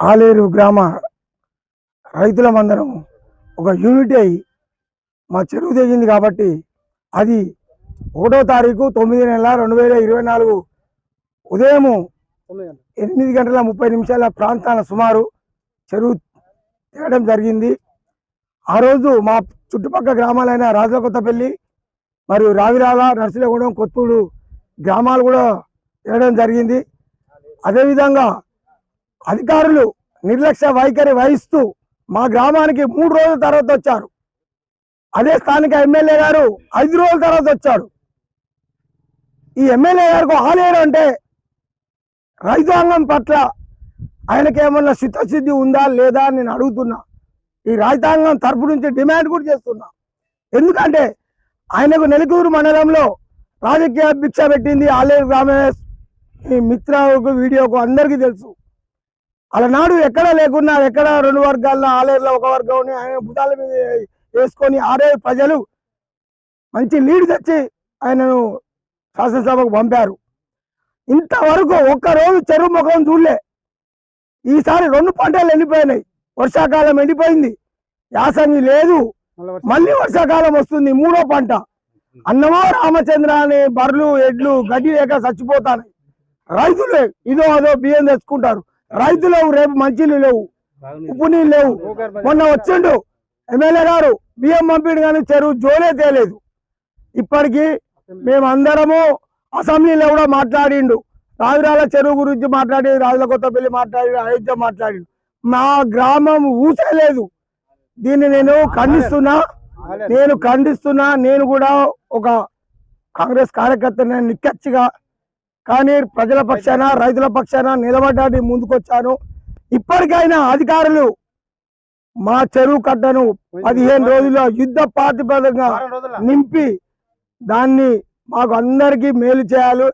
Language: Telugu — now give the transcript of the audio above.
ఆలేరు గ్రామ రైతులమందరం ఒక యూనిట్ అయి మా చెరువు తెగింది కాబట్టి అది ఒకటో తారీఖు తొమ్మిది నెల రెండు వేల ఇరవై నాలుగు ఉదయం ఎనిమిది గంటల ముప్పై నిమిషాల ప్రాంతాల సుమారు చెరువు తేయడం జరిగింది. ఆ రోజు మా చుట్టుపక్కల గ్రామాలైన రాజకొత్తపల్లి మరియు రావిరాల నర్సులగూడెం కొత్తూరు గ్రామాలు కూడా తేయడం జరిగింది. అదేవిధంగా అధికారులు నిర్లక్ష్య వైఖరి వహిస్తూ మా గ్రామానికి మూడు రోజుల తర్వాత వచ్చారు. అదే స్థానిక ఎమ్మెల్యే గారు ఐదు రోజుల తర్వాత వచ్చాడు ఈ ఎమ్మెల్యే గారికి ఆలేరు అంటే రైతాంగం పట్ల ఆయనకేమన్నా చిత్తశుద్ధి ఉందా లేదా అని నేను అడుగుతున్నా. ఈ రైతాంగం తరపు నుంచి డిమాండ్ కూడా చేస్తున్నా. ఎందుకంటే ఆయనకు నెలకూరు మండలంలో రాజకీయ భిక్ష పెట్టింది ఆలేరు గ్రామేష్. ఈ మిత్రకు వీడియోకు అందరికీ తెలుసు. అలనాడు ఎక్కడ లేకున్నా ఎక్కడ రెండు వర్గాల్లో ఆలేరులో ఒక వర్గం ఆయన భుజాల మీద వేసుకొని ఆరే ప్రజలు మంచి లీడ్ తెచ్చి ఆయనను శాసనసభకు పంపారు. ఇంతవరకు ఒక్క రోజు చెరువు ముఖం చూడలే. ఈసారి రెండు పంటలు ఎండిపోయినాయి. వర్షాకాలం ఎండిపోయింది. యాసంగి లేదు. మళ్ళీ వర్షాకాలం వస్తుంది మూడో పంట. అన్నమో రామచంద్ర అనే బర్రెలు ఎడ్లు గడ్డి లేక చచ్చిపోతాయి రైతులే ఇదో అదో బియ్యం తెచ్చుకుంటారు. రైతులు రేపు మంచిలు లేవు ఉప్పు నీళ్ళు లేవు. మొన్న వచ్చిండు ఎమ్మెల్యే గారు బియ్యం పంపిడు కానీ చెరువు జోలే తేలేదు. ఇప్పటికీ మేమందరము అసెంబ్లీలో కూడా మాట్లాడిండు. రావిరాల చెరువు గురించి మాట్లాడి రాజుల కొత్తపల్లి మాట్లాడి అయోధ్య మాట్లాడిండు. మా గ్రామం ఊసేలేదు దీన్ని నేను ఖండిస్తున్నా నేను ఖండిస్తున్నా నేను కూడా ఒక కాంగ్రెస్ కార్యకర్తని నిక్కచ్చిగా కానీ ప్రజల పక్షాన రైతుల పక్షాన నిలబడ్డానికి ముందుకొచ్చాను. ఇప్పటికైనా అధికారులు మా చెరువు కట్టను పదిహేను రోజుల్లో యుద్ధ ప్రాతిపదికగా నింపి దాన్ని మాకు అందరికీ మేలు చేయాలి.